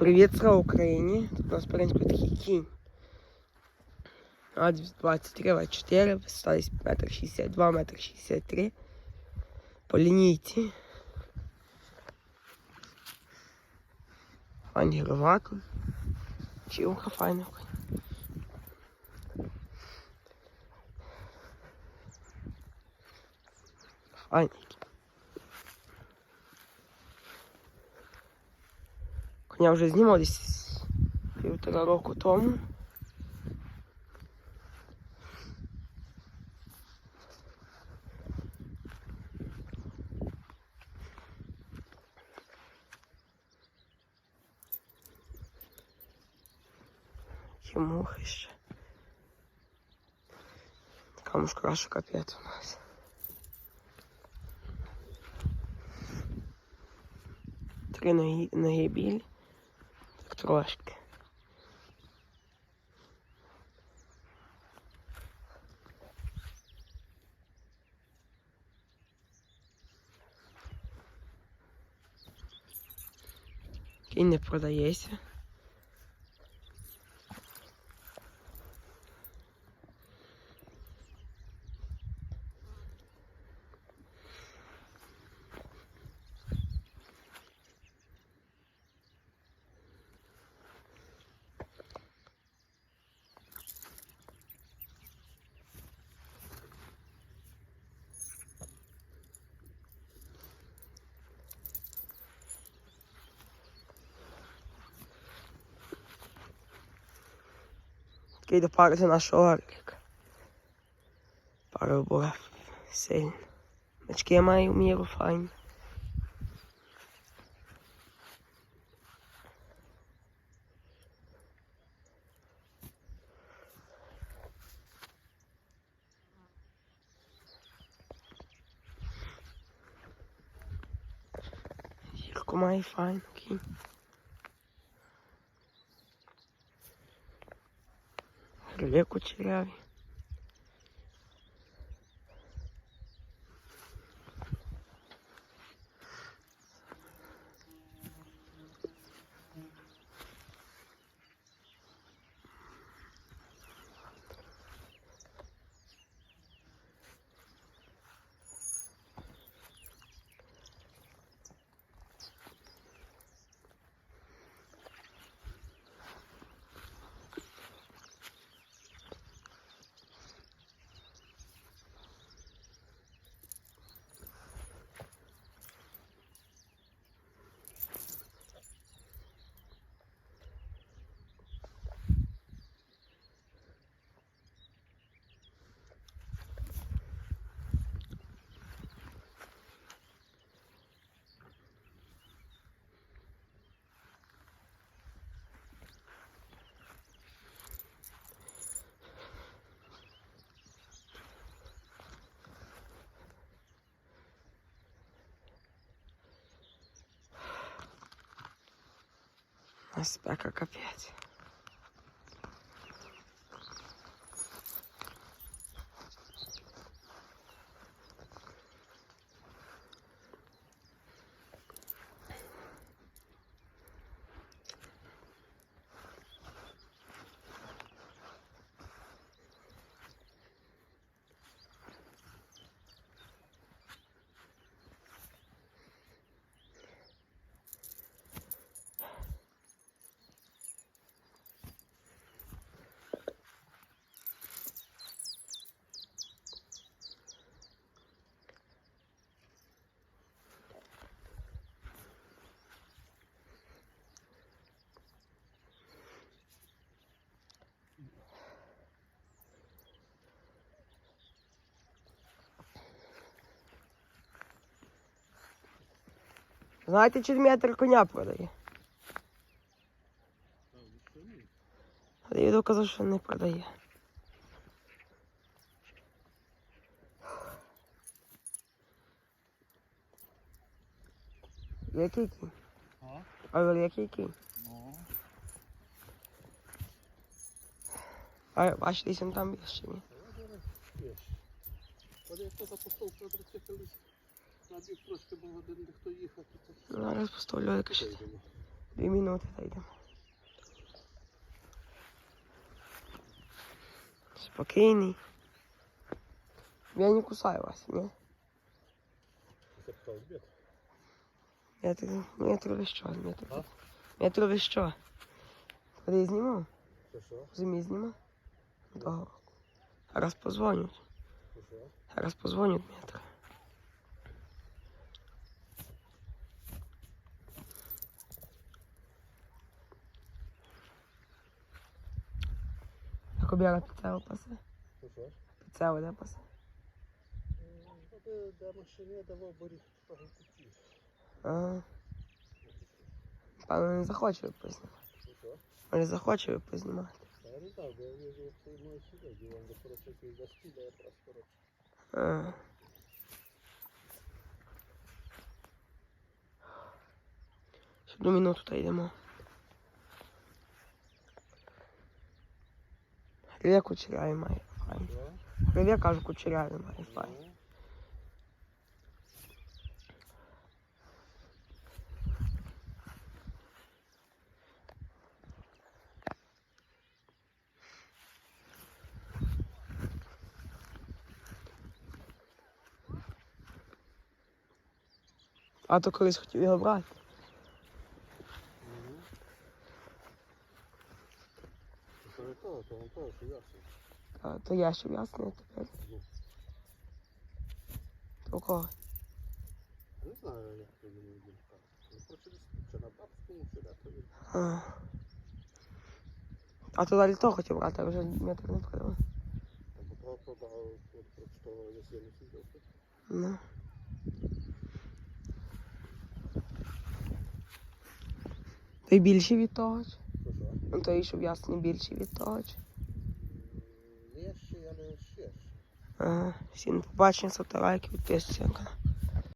Привіт, слава Україні! Тут у нас паренько такий кінь. А 23, 24, висотались метр 62, метр 63. По лінійці. Файний гриваку. Чілка файна. Файний. Коня вже знімав десь півтора року тому. Які мухи ще. Така мушка що капець у нас. Три ноги, ноги білі. Трошки. Кінь не продається. querido, paga, você não chora. Paga, boa. Sei. Mas que é mais um euro, fine. Ficou mais fine aqui. Okay. Криле кучеряві. Спека капець. Знаєте, чи метр коня продає? Але я доказав, що не продає. Який кінь? А? А який кінь? Ну, А бачите, десь він там є ще ні. є. Коли я хто запустив, то Набіг трошки. Зараз поставлю якось дві минути та йдемо. Спокійний. Я не кусаю вас, ні? Я так, я трохи що, я трохи. Я трохи що. Коли знімав? Зимі знімав? Того. Раз позвонять. Раз позвонять мені. Кобіра піцево пасе. Що що? Піцево де пасе. Ну, де, де машині давав боріг того куті. Ага. Певно, не захоче ви познімати. Що що? Не захоче ви познімати. Та я не знав, бо я вижу, як це мною сюди, ділом до коротше якийсь застіля, я просто коротше. Ага. Ще Одну минуту та йдемо. Хребе кучерявий має файн. Що? Хребе, кажу, кучерявий має файн. Ну, А то колись хотів його брати. не то, то не то, що ясно. А, то я ще ясний тепер. Ну, То кого? Не знаю, як це мені думка. Ну, коротше, десь чи на бабському, чи де то він. А, а то далі то хотів брати, а вже метр не продав. Там по того продав, от прочитав, десь я не сидів. Ну. Той більший від того. чи? Що що? Ну той, щоб ясний більший від того. чи? Лещі, але ще ж. Ага. Всім побачення, ставте лайки, підписуйтесь на канал.